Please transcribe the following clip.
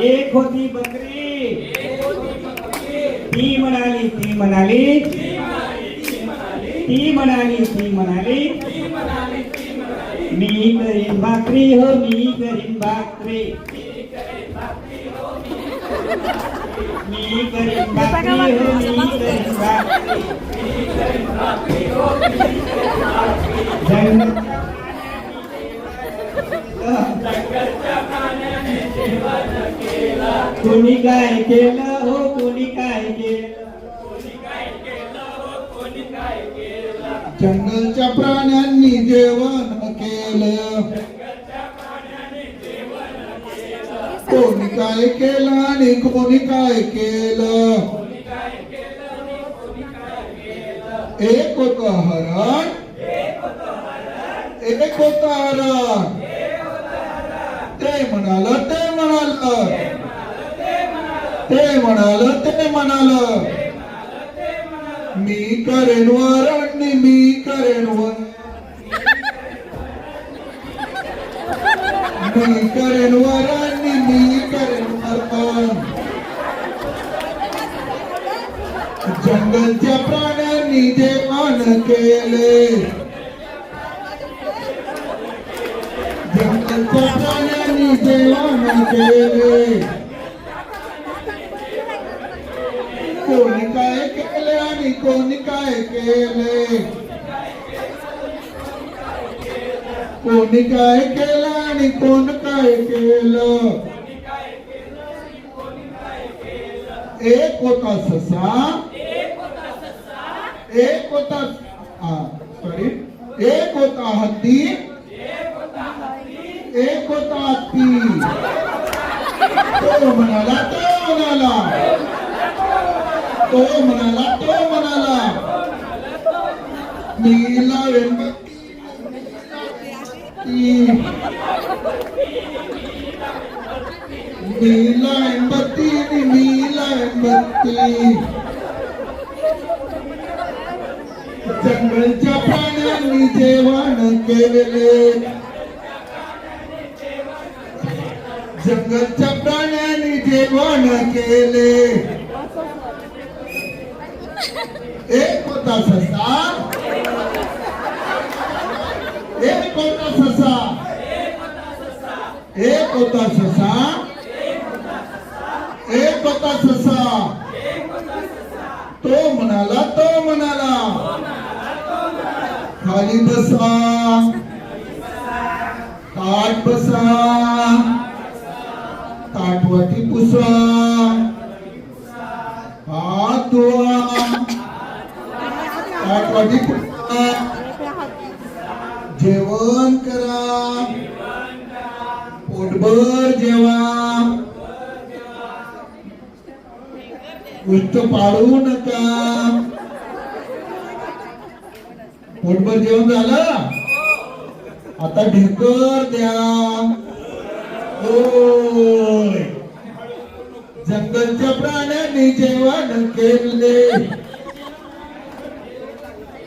एक होती बकरी. ती म्हणाली ती म्हणाली. ती म्हणाली ती म्हणाली. मी करीन भाकरी हो मी करीन भाकरी. मी करीन भाकरी हो मी करीन भाकरी. कोणी काय केलं हो कोणी काय केलं? जंगलच्या प्राण्यांनी जेवण केलं. कोणी काय केलं आणि कोणी काय केलं? एक होत हरण एक होत हरण ते म्हणाल ते म्हणाल ते म्हणाल ते म्हणाल. मी करेन वरण मी करेन वर मी करेन वरण मी करेन वरण जंगलच्या प्राण्यांनी जे मान केले जेवण केले कोणी काय केले आणि कोणी काय केले कोणी काय केलं आणि कोण काय केलं एक होता ससा एक होता सॉरी एक होता हत्ती एक होता हत्ती तो म्हणाला तो म्हणाला. तो म्हणाला तो म्हणाला. मी लावेन बत्ती मी लावेन बत्ती मी लावेन बत्ती जंगलच्या प्राण्यांनी जेवण केले जंगलच्या प्राण्यांनी जेवण केले। एक होता ससा। एक होता ससा। एक होता ससा। एक होता ससा। तो म्हणाला तो म्हणाला। खाली बसा। ताट बसा। जेवण करा. पोटभर जेवा. उष्ट पाळू नका. पोटभर जेवण झालं? आता ढेकर द्या. जंगलच्या प्राण्यांनी जेवण केले.